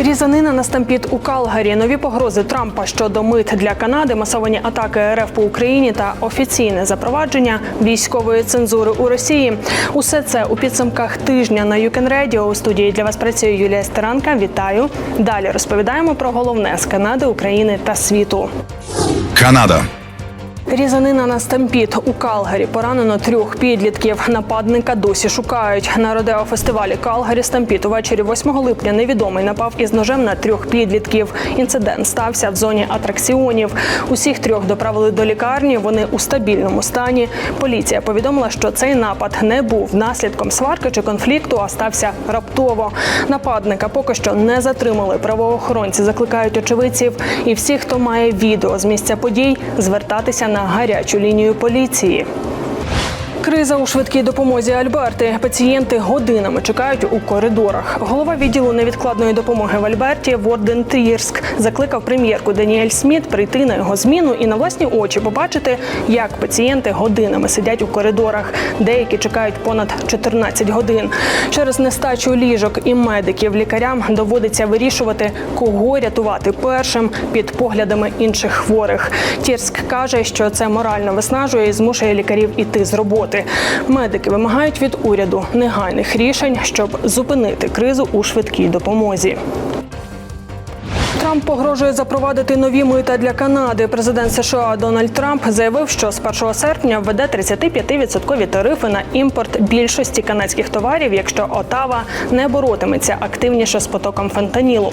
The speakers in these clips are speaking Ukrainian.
Різанина на стампід у Калгарі, нові погрози Трампа щодо мит для Канади, масовані атаки РФ по Україні та офіційне запровадження військової цензури у Росії. Усе це у підсумках тижня на Юкен Radio. У студії для вас працює Юлія Стеранка. Вітаю. Далі розповідаємо про головне з Канади, України та світу. Канада. Різанина на стампід у Калгарі поранено трьох підлітків. Нападника досі шукають. На родео фестивалі Калгарі Стампід увечері 8 липня невідомий напав із ножем на трьох підлітків. Інцидент стався в зоні атракціонів. Усіх трьох доправили до лікарні. Вони у стабільному стані. Поліція повідомила, що цей напад не був наслідком сварки чи конфлікту, а стався раптово. Нападника поки що не затримали. Правоохоронці закликають очевидців і всіх, хто має відео з місця подій, звертатися на гарячу лінію поліції. Криза у швидкій допомозі Альберти. Пацієнти годинами чекають у коридорах. Голова відділу невідкладної допомоги в Альберті Ворден Трірск закликав прем'єрку Даніель Сміт прийти на його зміну і на власні очі побачити, як пацієнти годинами сидять у коридорах. Деякі чекають понад 14 годин. Через нестачу ліжок і медиків лікарям доводиться вирішувати, кого рятувати першим під поглядами інших хворих. Тірск каже, що це морально виснажує і змушує лікарів іти з роботи. Медики вимагають від уряду негайних рішень, щоб зупинити кризу у швидкій допомозі. Трамп погрожує запровадити нові мита для Канади. Президент США Дональд Трамп заявив, що з 1 серпня введе 35% тарифи на імпорт більшості канадських товарів, якщо Отава не боротиметься активніше з потоком фентанілу.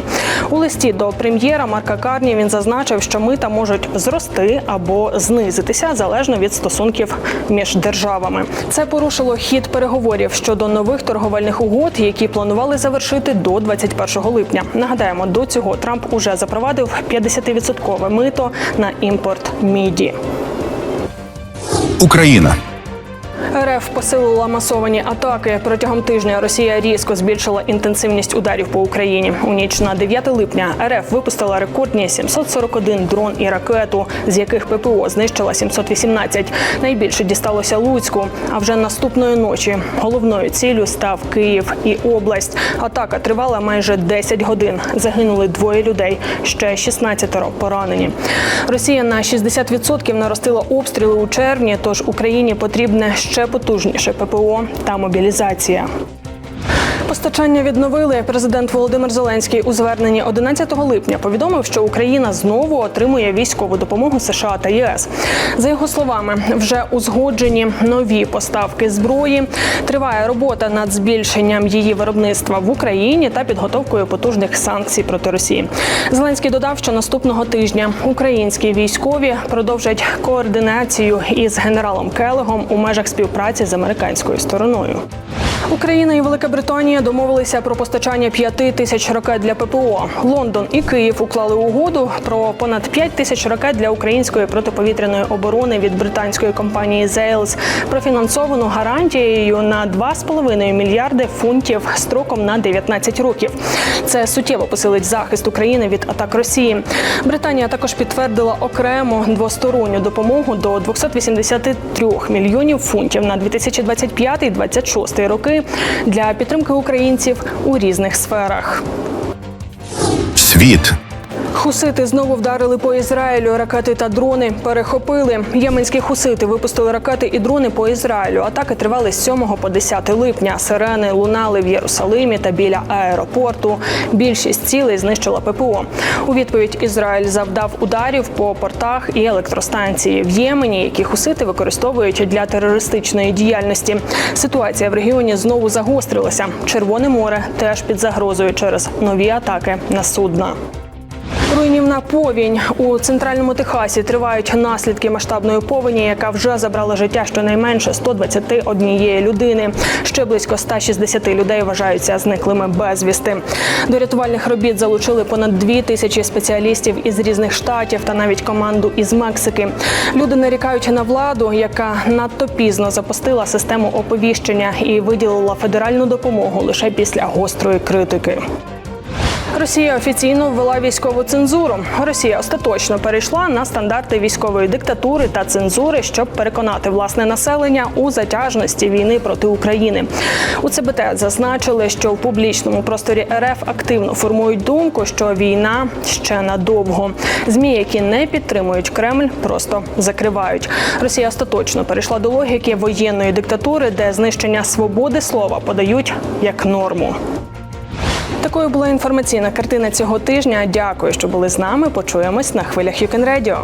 У листі до прем'єра Марка Карні він зазначив, що мита можуть зрости або знизитися залежно від стосунків між державами. Це порушило хід переговорів щодо нових торговельних угод, які планували завершити до 21 липня. Нагадаємо, до цього Трамп уже запровадив 50% мито на імпорт міді. Україна. РФ посилила масовані атаки. Протягом тижня Росія різко збільшила інтенсивність ударів по Україні. У ніч на 9 липня РФ випустила рекордні 741 дрон і ракету, з яких ППО знищила 718. Найбільше дісталося Луцьку. А вже наступної ночі головною ціллю став Київ і область. Атака тривала майже 10 годин. Загинули двоє людей, ще 16 поранені. Росія на 60% наростила обстріли у червні. Тож Україні потрібне ще потужніше ППО та мобілізація. Постачання відновили. Президент Володимир Зеленський у зверненні 11 липня повідомив, що Україна знову отримує військову допомогу США та ЄС. За його словами, вже узгоджені нові поставки зброї. Триває робота над збільшенням її виробництва в Україні та підготовкою потужних санкцій проти Росії. Зеленський додав, що наступного тижня українські військові продовжать координацію із генералом Келегом у межах співпраці з американською стороною. Україна і Велика Британія домовилися про постачання п'яти тисяч ракет для ППО. Лондон і Київ уклали угоду про понад 5 тисяч ракет для української протиповітряної оборони від британської компанії Зейлс, профінансовану гарантією на 2,5 мільярди фунтів строком на 19 років. Це суттєво посилить захист України від атак Росії. Британія також підтвердила окрему двосторонню допомогу до 283 мільйонів фунтів на 2025-2026 роки для підтримки українців у різних сферах. Світ. Хусити знову вдарили по Ізраїлю. Ракети та дрони перехопили. Єменські хусити випустили ракети і дрони по Ізраїлю. Атаки тривали з 7 по 10 липня. Сирени лунали в Єрусалимі та біля аеропорту. Більшість цілей знищила ППО. У відповідь Ізраїль завдав ударів по портах і електростанції в Ємені, які хусити використовують для терористичної діяльності. Ситуація в регіоні знову загострилася. Червоне море теж під загрозою через нові атаки на судна. Руйнівна повінь у центральному Техасі тривають наслідки масштабної повені, яка вже забрала життя щонайменше 121 людини. Ще близько 160 людей вважаються зниклими безвісти. До рятувальних робіт залучили понад дві тисячі спеціалістів із різних штатів та навіть команду із Мексики. Люди нарікають на владу, яка надто пізно запустила систему оповіщення і виділила федеральну допомогу лише після гострої критики. Росія офіційно ввела військову цензуру. Росія остаточно перейшла на стандарти військової диктатури та цензури, щоб переконати власне населення у затяжності війни проти України. У ЦБТ зазначили, що в публічному просторі РФ активно формують думку, що війна ще надовго. Змі, які не підтримують Кремль, просто закривають. Росія остаточно перейшла до логіки воєнної диктатури, де знищення свободи слова подають як норму. Такою була інформаційна картина цього тижня. Дякую, що були з нами. Почуємось на хвилях Юкен Radio.